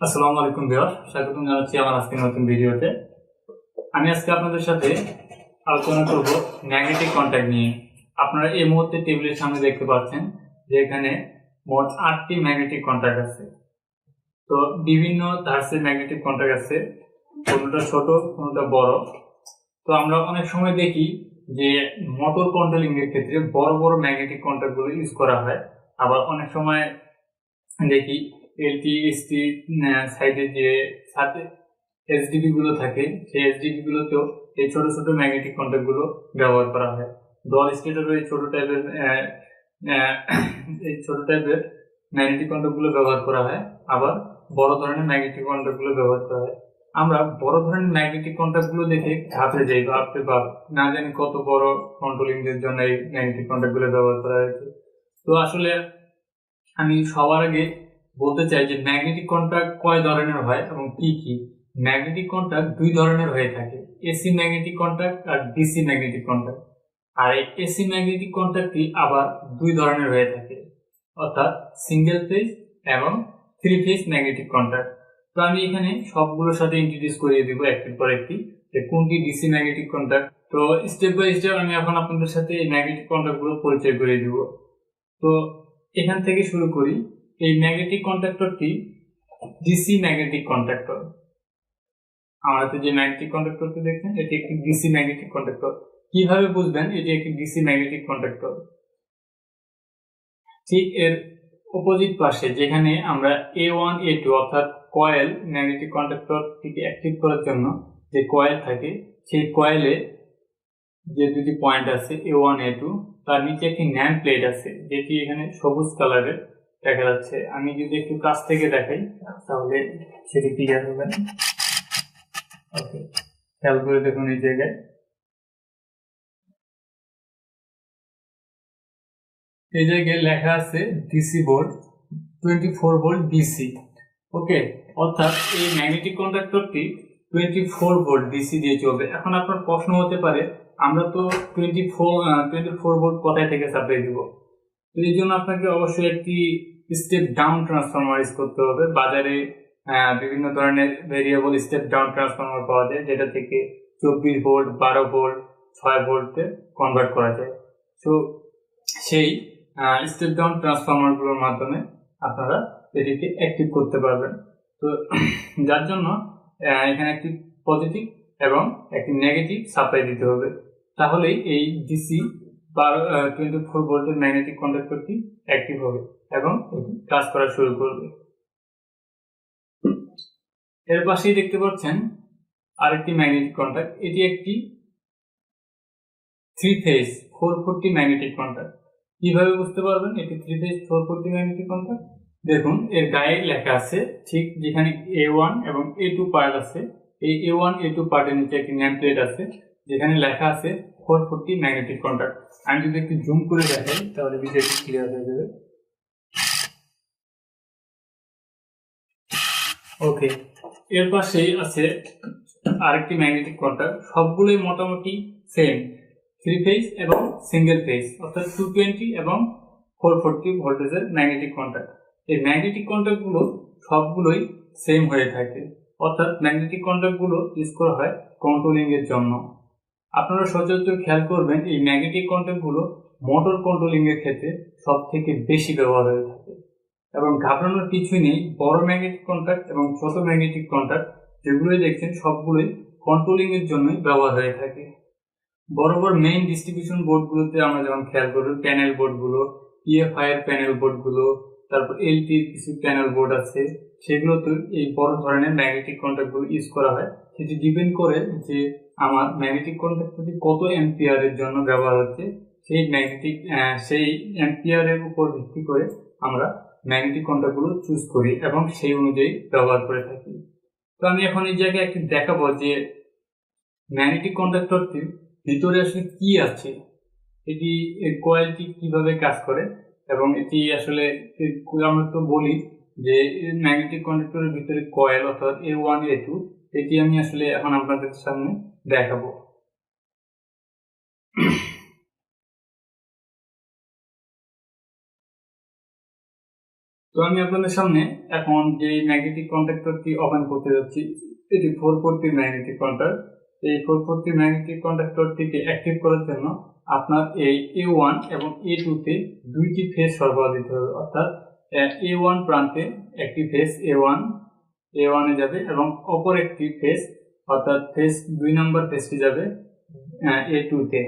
আসসালামু আলাইকুম বিহার স্বাগতম জানাচ্ছি আমার আজকের নতুন ভিডিওতে। আমি আজকে আপনাদের সাথে আলোচনা করব ম্যাগনেটিক কন্ট্যাক্ট নিয়ে। আপনারা এই মুহূর্তে টেবিলের সামনে দেখতে পাচ্ছেন যে এখানে মোট আটটি ম্যাগনেটিক কন্ট্যাক্ট আছে। তো বিভিন্ন ধার্সের ম্যাগনেটিক কন্ট্যাক্ট আছে, কোনোটা ছোট, কোনোটা বড়। তো আমরা অনেক সময় দেখি যে মোটর কন্ট্রোলিং এর ক্ষেত্রে বড় বড় ম্যাগনেটিক কন্ট্যাক্টগুলো ইউজ করা হয়। আবার অনেক সময় দেখি এলটি, এসটি সাইডে যে সাথে এসডিবি গুলো থাকে, সেই এসডিবি গুলোতেও এই ছোট ছোট ম্যাগনেটিক কন্ট্যাক্টগুলো ব্যবহার করা হয়। ডল স্টেটেরও এই ছোট টাইপের এই ছোট টাইপের ম্যাগনেটিক কন্ট্যাক্টগুলো ব্যবহার করা হয়। আবার বড় ধরনের ম্যাগনেটিক কন্ট্যাক্টগুলো ব্যবহার করা হয়। আমরা বড় ধরনের ম্যাগনেটিক কন্ট্যাক্টগুলো দেখে ঘাবড়ে যাই ভাবতে ভাব না জানি কত বড় কন্ট্রোলিং এর জন্য এই ম্যাগনেটিক কন্ট্যাক্টগুলো ব্যবহার করা হয়েছে। তো আসলে আমি সবার আগে বলতে চাই যে ম্যাগনেটিক কন্ট্যাক্ট কয় ধরনের হয় এবং কি কি? ম্যাগনেটিক কন্ট্যাক্ট দুই ধরনের হয়ে থাকে এসি ম্যাগনেটিক কন্ট্রাক্ট আর ডিসি ম্যাগনেটিক কন্ট্যাক্ট আর এই এসি ম্যাগনেটিক কন্ট্যাক্টটি আবার দুই ধরনের হয়ে থাকে, অর্থাৎ সিঙ্গেল ফেজ এবং থ্রি ফেজ ম্যাগনেটিক কন্ট্যাক্ট তো আমি এখানে সবগুলোর সাথে ইন্ট্রোডিউস করিয়ে দিব একটির পর একটি যে কোনটি ডিসি ম্যাগনেটিক কন্ট্যাক্ট তো স্টেপ বাই স্টেপ আমি এখন আপনাদের সাথে এই ম্যাগনেটিক কন্ট্যাক্টগুলো পরিচয় করিয়ে দিব। তো এখান থেকে শুরু করি। এই ম্যাগনেটিক কন্ট্রাক্টরটি ডিসি ম্যাগনেটিক কন্ট্রাক্টর হাতে যে ম্যাগনেটিক কন্ট্রাক্টরটি দেখছেন, এটি একটি ডিসি ম্যাগনেটিক কন্ট্রাক্টর কীভাবে বুঝবেন এটি একটি ডিসি ম্যাগনেটিক কন্ট্রাক্টর ঠিক এর অপোজিট পাশে, যেখানে আমরা এ ওয়ান এ টু অর্থাৎ কয়েল ম্যাগনেটিক কন্ট্রাক্টরটিকে অ্যাক্টিভ করার জন্য যে কয়েল থাকে, সেই কয়েলে যে দুটি পয়েন্ট আছে এ ওয়ান এ টু তার নিচে একটি ন্যান প্লেট আছে, যেটি এখানে সবুজ কালারের দেখা যাচ্ছে। আমি যদি একটু কাছ থেকে দেখাই, তাহলে সেটি ক্লিয়ার হবে ওকে খেয়াল করে দেখুন এই জায়গায়। এই জায়গায় লেখা আছে DC board twenty four volt DC okay অর্থাৎ এই ম্যাগনেটিক কন্ডাক্টরটি টোয়েন্টি ফোর ভোল্ট ডিসি দিয়ে চলবে। এখন আপনার প্রশ্ন হতে পারে, আমরা তো twenty four twenty four volt কোথায় থেকে সাপ্লাই দিব? এই জন্য আপনাকে অবশ্যই একটি স্টেপ ডাউন ট্রান্সফরমার ইউজ করতে হবে। বাজারে বিভিন্ন ধরনের ভেরিয়েবল স্টেপ ডাউন ট্রান্সফরমার পাওয়া যায়, যেটা থেকে চব্বিশ ভোল্ট বারো ভোল্ট ছয় ভোল্টে কনভার্ট করা যায়। তো সেই স্টেপ ডাউন ট্রান্সফরমারগুলোর মাধ্যমে আপনারা এটিকে অ্যাক্টিভ করতে পারবেন। তো, যার জন্য এখানে একটি পজিটিভ এবং একটি নেগেটিভ সাপ্লাই দিতে হবে। তাহলেই এই ডিসি বারো টোয়েন্টি ফোর ভোল্টের ম্যাগনেটিক কন্ডাক্টরটি অ্যাক্টিভ হবে। এবং কাজ করা শুরু করবে। এর পাশেই দেখতে পাচ্ছেন আরেকটি ম্যাগনেটিক কন্ট্যাক্ট এটি একটি three phase four forty magnetic contact কীভাবে বুঝতে পারবেন এটি three phase four forty magnetic contact দেখুন, এর গায়ে লেখা আছে, ঠিক যেখানে এ ওয়ান এবং এ টু পার্ট আছে। এই এ ওয়ান এ টু পার্টের নিচে একটি নেম প্লেট আছে, যেখানে লেখা আছে ফোর ফোরটি ম্যাগনেটিক কন্ট্যাক্ট আমি যদি একটু জুম করে দেখাই, তাহলে বিষয়টি ক্লিয়ার হয়ে যাবে। ওকে এর পাশেই আছে আরেকটি ম্যাগনেটিক কন্ট্যাক্ট সবগুলোই মোটামুটি সেম থ্রি ফেজ এবং সিঙ্গেল ফেজ অর্থাৎ টু টোয়েন্টি এবং ফোর ফোরটি ভোল্টেজের ম্যাগনেটিক কন্ট্যাক্ট এই ম্যাগনেটিক কন্ট্যাক্টগুলো সবগুলোই সেম হয়ে থাকে। অর্থাৎ ম্যাগনেটিক কন্ট্যাক্টগুলো ইউজ করা হয় কন্ট্রোলিং এর জন্য। আপনারা সচরাচর খেয়াল করবেন, এই ম্যাগনেটিক কন্ট্যাক্টগুলো মোটর কন্ট্রোলিং এর ক্ষেত্রে সব থেকে বেশি ব্যবহার হয়ে থাকে। এবং ঘাবড়ানোর কিছুই নেই। বড় ম্যাগনেটিক কন্ট্যাক্ট এবং ছোট ম্যাগনেটিক কন্ট্যাক্ট যেগুলোই দেখছেন সবগুলোই কন্ট্রোলিং এর জন্যই ব্যবহার হয়ে থাকে। বড় বড় মেইন ডিস্ট্রিবিউশন বোর্ডগুলোতে আমরা যেমন খেয়াল করি প্যানেল বোর্ডগুলো ইএফআই এর প্যানেল বোর্ডগুলো তারপর এলটির কিছু প্যানেল বোর্ড আছে, সেগুলোতে এই বড় ধরনের ম্যাগনেটিক কন্ট্যাক্টগুলো ইউজ করা হয়। সেটি ডিপেন্ড করে যে আমার ম্যাগনেটিক কন্ট্যাক্টটি কত এম্পিয়ারের জন্য ব্যবহার হচ্ছে। সেই ম্যাগনেটিক সেই এম্পিয়ারের উপর ভিত্তি করে আমরা ম্যাগনেটিক কন্ট্যাক্টগুলো চুজ করি এবং সেই অনুযায়ী ব্যবহার করে থাকি। তো আমি এখন এই জায়গায় একটি দেখাবো যে ম্যাগনেটিক কন্ডাক্টরটির ভিতরে আসলে কি আছে, এটি, এর কোয়ালিটি কীভাবে কাজ করে এবং এটি আসলে আমরা তো বলি যে ম্যাগনেটিক কন্ডাক্টরের ভিতরে কয়েল অর্থাৎ এ ওয়ান এ টু এটি আমি আসলে এখন আপনাদের সামনে দেখাবো। তো আমি আপনাদের সামনে এখন যে ম্যাগনেটিক কন্ট্রাক্টরটি ওপেন করতে যাচ্ছি, এটি ফোর ফোরটি ম্যাগনেটিক কন্ট্রাক্ট এই ফোর ফোরটি ম্যাগনেটিক কন্ট্রাক্টরটিকে অ্যাক্টিভ করার জন্য আপনার এই এ ওয়ান এবং এ টুতে দুইটি ফেজ সরবরাহ দিতে হবে। অর্থাৎ এ ওয়ান প্রান্তে একটি ফেজ এ ওয়ান এ ওয়ানে যাবে এবং অপর একটি ফেজ অর্থাৎ ফেজ দুই নম্বর ফেজটি যাবে এ টুতে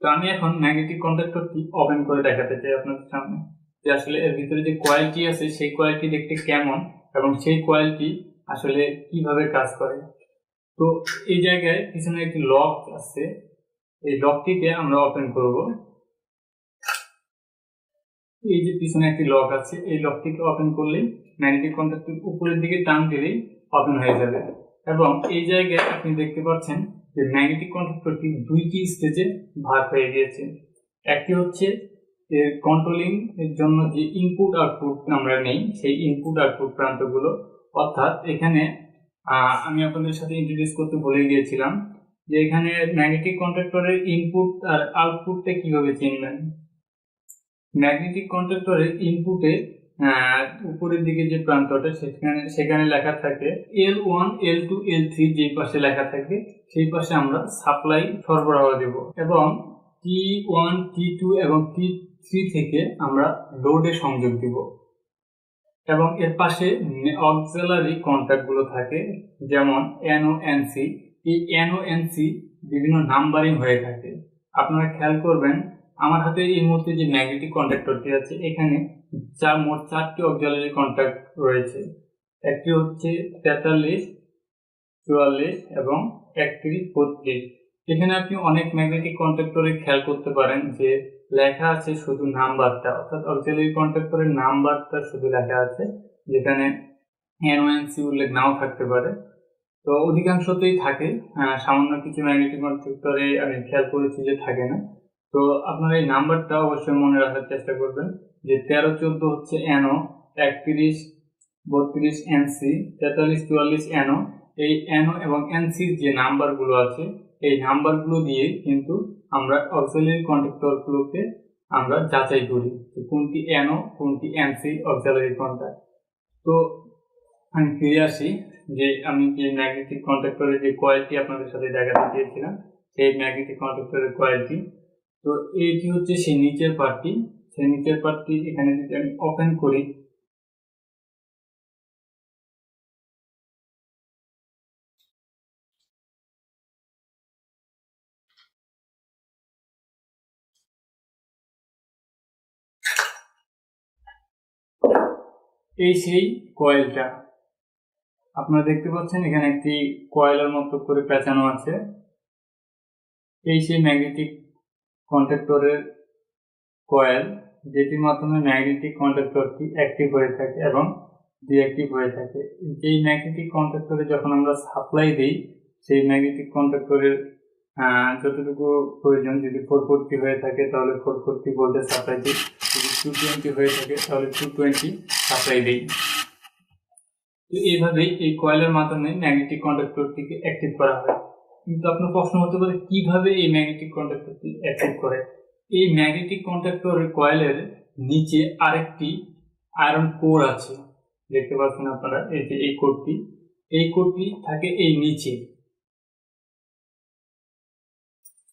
তো। আমি এখন ম্যাগনেটিক কন্ট্রাক্টরটি ওপেন করে দেখাতে চাই আপনাদের সামনে। যে আসলে এর ভিতরে যে কোয়ালিটি আছে, সেই কোয়ালিটি দেখতে কেমন এবং সেই কোয়ালিটি আসলে কীভাবে কাজ করে। তো এই জায়গায় পিছনে একটি লক আছে। এই লকটিকে আমরা ওপেন করব। এই যে পিছনে একটি লক আছে, এই লকটিকে ওপেন করলেই ম্যাগনেটিক কন্ট্যাক্টের উপরের দিকে টান দিলেই ওপেন হয়ে যাবে। এবং এই জায়গায় আপনি দেখতে পাচ্ছেন যে ম্যাগনেটিক কন্ট্রাক্টরটি দুইটি স্টেজে ভাগ হয়ে গিয়েছে। একটি হচ্ছে কন্ট্রোলিং এর জন্য যে ইনপুট আউটপুট আমরা নেই, সেই ইনপুট আউটপুট প্রান্তগুলো, অর্থাৎ এখানে আমি আপনাদের সাথে ইন্ট্রোডিউস করতে ভুলে গিয়েছিলাম যে এখানে ম্যাগনেটিক কন্ট্রাক্টরের ইনপুট আর আউটপুটটা কীভাবে চিনবেন? ম্যাগনেটিক কন্ট্রাক্টরের ইনপুটে উপরের দিকে যে প্রান্তটা, সেখানে সেখানে লেখা থাকে L one L two L three যে পাশে লেখা থাকে, সেই পাশে আমরা সাপ্লাই সরবরাহ দেব এবং টি ওয়ান টি টু এবং টি থ্রি থেকে আমরা লোডে সংযোগ দিব। এবং এর পাশে অক্সিলারি কন্ট্যাক্টগুলো থাকে, যেমন এনও এনসি এই এনও এনসি বিভিন্ন নাম্বারিং হয়ে থাকে। আপনারা খেয়াল করবেন, আমার হাতে এই মুহূর্তে যে ম্যাগনেটিক কন্ট্রাক্টরটি আছে, এখানে চার মোট চারটি অক্সিলারি কন্ট্যাক্ট রয়েছে। একটি হচ্ছে তেতাল্লিশ, চুয়াল্লিশ এবং একত্রিশ বত্রিশ। এখানে আপনি অনেক ম্যাগনেটিক কন্ট্রাক্টরে খেয়াল করতে পারেন যে লেখা আছে শুধু নাম্বারটা, অর্থাৎ অক্সিলারি কন্ট্রাক্টরের নাম্বারটা শুধু লেখা আছে, যেখানে এনওএনসি উল্লেখ নাও থাকতে পারে। তো অধিকাংশতেই থাকে। সামান্য কিছু ম্যাগনেটিক কন্ট্রাক্টরে আমি খেয়াল করেছি যে থাকে না। তো আপনারা এই নাম্বারটা অবশ্যই মনে রাখার চেষ্টা করবেন যে তেরো চোদ্দ হচ্ছে এনও একত্রিশ, বত্রিশ এনসি তেতাল্লিশ, চুয়াল্লিশ এনও এই এনও এবং এনসির যে নাম্বারগুলো আছে, এই নাম্বারগুলো দিয়ে কিন্তু আমরা অক্সিলারি কন্ট্রাক্টরগুলোকে আমরা যাচাই করি কোনটি এনও কোনটি এনসি অক্সিলারি কন্ট্রাক্ট তো আমি ফিরে আসি যে আমি যে ম্যাগনেটিক কন্ট্রাক্টরের যে কোয়ালিটি আপনাদের সাথে দেখাতে চেয়েছিলাম, সেই ম্যাগনেটিক কন্ট্রাক্টরের কোয়ালিটি তো এইটি হচ্ছে সেই নিচের পার্টটি সেই নিচের পার্টটি এখানে যদি আমি ওপেন করি এই সেই কয়েলটা আপনারা দেখতে পাচ্ছেন এখানে একটি কয়েলের মতো করে পেঁচানো আছে। এই সেই ম্যাগনেটিক কন্ট্রাক্টরের কয়েল যেটির মাধ্যমে ম্যাগনেটিক কন্ট্রাক্টরটি অ্যাক্টিভ হয়ে থাকে এবং ডিঅ্যাক্টিভ হয়ে থাকে। যেই ম্যাগনেটিক কন্ট্রাক্টরে যখন আমরা সাপ্লাই দিই, সেই ম্যাগনেটিক কন্ট্রাক্টরের যতটুকু প্রয়োজন, যদি ফোরফোরটি হয়ে থাকে, তাহলে ফোর বলতে সাপ্লাই দিই। যদি টু টোয়েন্টি হয়ে থাকে, তাহলে টু টোয়েন্টি সাপ্লাই দিই। তো এইভাবেই এই কয়েলের মাধ্যমে ম্যাগনেটিক কন্ডাক্টরটিকে অ্যাক্টিভ করা হয়। কিন্তু আপনার প্রশ্ন হতে পারে, কীভাবে এই ম্যাগনেটিক কন্ডাক্টরটি অ্যাক্টিভ করে? এই ম্যাগনেটিক কন্ডাক্টরের কয়েলের নিচে আরেকটি আয়রন কোর আছে। দেখতে পাচ্ছেন আপনারা, এই যে এই কোরটি এই কোরটি থাকে এই নিচে।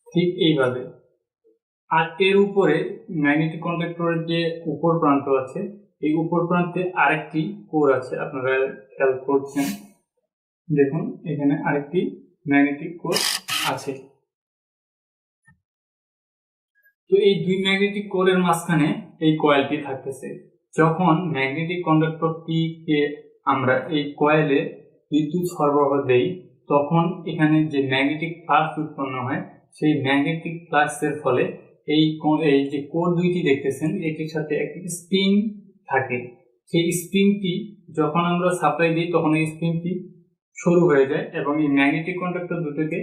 ঠিক এইভাবে। আর এর উপরে ম্যাগনেটিক কন্ডাক্টরের যে উপর প্রান্ত আছে, এই উপর প্রান্তে আরেকটি কোর আছে, আপনারা খেয়াল করছেন। দেখুন, এখানে আরেকটি ম্যাগনেটিক কোর আছে। তো এই দুই ম্যাগনেটিক কোরের মাঝখানে এই কয়েলটি থাকতেছে। যখন ম্যাগনেটিক কন্ডাক্টরটিকে আমরা এই কয়েলে বিদ্যুৎ সরবরাহ দেই, তখন এখানে যে ম্যাগনেটিক ফ্লাক্স উৎপন্ন হয়, সেই ম্যাগনেটিক ফ্লাক্সের ফলে এই এই যে কোর দুইটি দেখতেছেন, এটির সাথে একটি স্প্রিং থাকে। সেই স্প্রিংটি যখন আমরা সাপ্লাই দিই, তখন এই স্প্রিংটি শুরু হয়ে যায় এবং এই ম্যাগনেটিক কন্ট্রাক্টর দুটোকে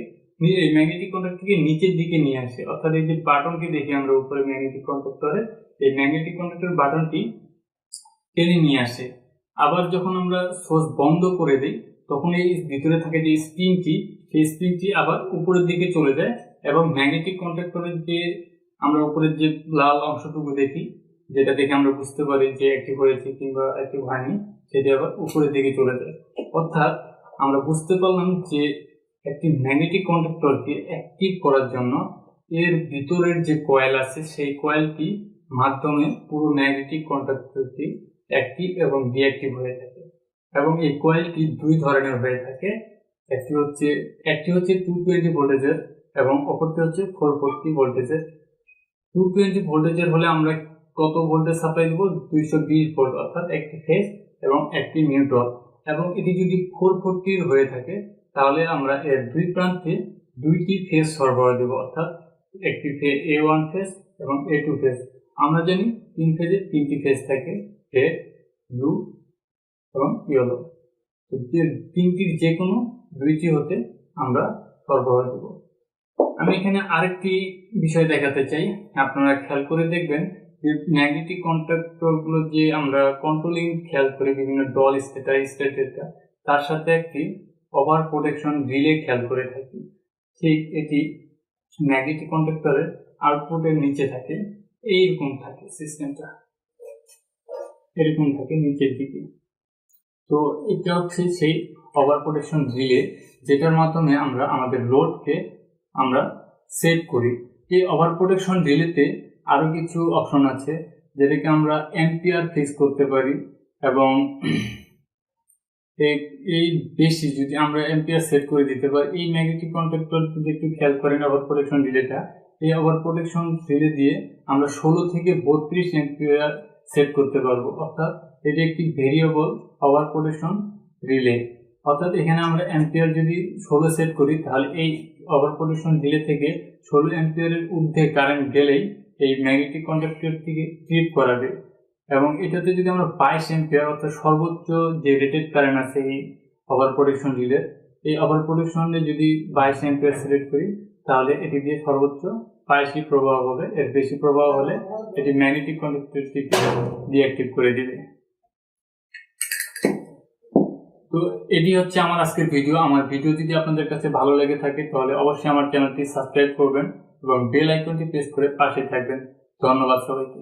এই ম্যাগনেটিক কন্ট্রাক্টরকে নিচের দিকে নিয়ে আসে। অর্থাৎ এই যে বাটনটি দেখি আমরা উপরে ম্যাগনেটিক কন্ট্রাক্টরে এই ম্যাগনেটিক কন্ট্রাক্টর বাটনটি টেনে নিয়ে আসে। আবার যখন আমরা সোর্স বন্ধ করে দিই, তখন এই ভিতরে থাকে যে স্প্রিংটি সেই স্প্রিংটি আবার উপরের দিকে চলে যায় এবং ম্যাগনেটিক কন্ট্রাক্টরের যে আমরা উপরের যে লাল অংশটুকু দেখি, যেটা দেখে আমরা বুঝতে পারি যে অ্যাক্টিভ হয়েছে কিংবা অ্যাক্টিভ হয়নি, সেটি আবার উপরের দিকে চলে যায়। অর্থাৎ আমরা বুঝতে পারলাম যে একটি ম্যাগনেটিক কন্ডাক্টরকে অ্যাক্টিভ করার জন্য এর ভিতরের যে কয়েল আছে, সেই কয়েলটি মাধ্যমে পুরো ম্যাগনেটিক কন্ডাক্টরটি অ্যাক্টিভ এবং ডিঅ্যাক্টিভ হয়ে থাকে। এবং এই কয়েলটি দুই ধরনের হয়ে থাকে। একটি হচ্ছে একটি হচ্ছে টু টোয়েন্টি ভোল্টেজের এবং অপরটি হচ্ছে ফোর ফোরটি ভোল্টেজের টু টোয়েন্টি ভোল্টেজের হলে আমরা কত ভোল্টেজ সাপ্লাই দেবো দুইশো বিশ ভোল্ট অর্থাৎ একটি ফেজ এবং একটি নিউট্রাল এবং এটি যদি ফোর ফোরটির হয়ে থাকে, তাহলে আমরা এর দুই প্রান্তে দুইটি ফেজ সরবরাহ দেবো, অর্থাৎ একটি ফেজ এ ওয়ান ফেজ এবং এ টু ফেজ আমরা জানি তিন ফেজে তিনটি ফেজ থাকে রেড ব্লু এবং ইয়েলো তিনটির যে কোনো দুইটি হতে আমরা সরবরাহ দেব। আমি এখানে আরেকটি বিষয় দেখাতে চাই। আপনারা খেয়াল করে দেখবেন যে ম্যাগনেটিক কন্ট্রাক্টরগুলো যে আমরা কন্ট্রোলিং খেয়াল করি, বিভিন্ন ডল স্টেটার স্টেটার তার সাথে একটি ওভার প্রোটেকশন রিলে খেয়াল করে থাকি। ঠিক এটি ম্যাগনেটিক কন্ট্রাক্টরের আউটপুটের নিচে থাকে। এইরকম থাকে সিস্টেমটা এরকম থাকে নিচের দিকে। তো এটা হচ্ছে সেই ওভার প্রোটেকশন রিলে যেটার মাধ্যমে আমরা আমাদের লোডকে আমরা সেভ করি। এই ওভার প্রোটেকশন রিলেতে আরও কিছু অপশন আছে, যেটাকে আমরা এম্পিয়ার ফিক্স করতে পারি এবং এই বেশি যদি আমরা এম্পিয়ার সেট করে দিতে পারি, এই ম্যাগনেটিক কন্ট্রাক্টর যদি একটু খেয়াল করেন ওভার প্রোটেকশন রিলেটা এই ওভার প্রোটেকশন রিলে দিয়ে আমরা ষোলো থেকে বত্রিশ এম্পিয়ার সেট করতে পারব। অর্থাৎ এটি একটি ভেরিয়েবল ওভার প্রোটেকশন রিলে অর্থাৎ এখানে আমরা এম্পিয়ার যদি ষোলো সেট করি, তাহলে এই ওভার পলিউশন রিলে থেকে ষোলো এম্পিয়ারের ঊর্ধ্বে কারেন্ট গেলেই এই ম্যাগনেটিক কন্ডাক্টর থেকে ট্রিপ করাবে এবং এটাতে যদি আমরা বাইশ এম্পিয়ার অর্থাৎ সর্বোচ্চ যে রেটেড কারেন্ট আছে এই ওভার প্রোটেকশন রিলে এই ওভার প্রোটেকশনে যদি বাইশ এম্পিয়ার সিলেক্ট করি, তাহলে এটি দিয়ে সর্বোচ্চ বাইশই প্রবাহ হবে। এর বেশি প্রবাহ হলে এটি ম্যাগনেটিক কন্ডাক্টরটিকে ডিঅ্যাক্টিভ করে দিবে। তো এটি হচ্ছে আমার আজকের ভিডিও আমার ভিডিও যদি আপনাদের কাছে ভালো লেগে থাকে, তাহলে অবশ্যই আমার চ্যানেলটি সাবস্ক্রাইব করবেন এবং বেল আইকনটি প্রেস করে পাশে থাকবেন। ধন্যবাদ সবাইকে।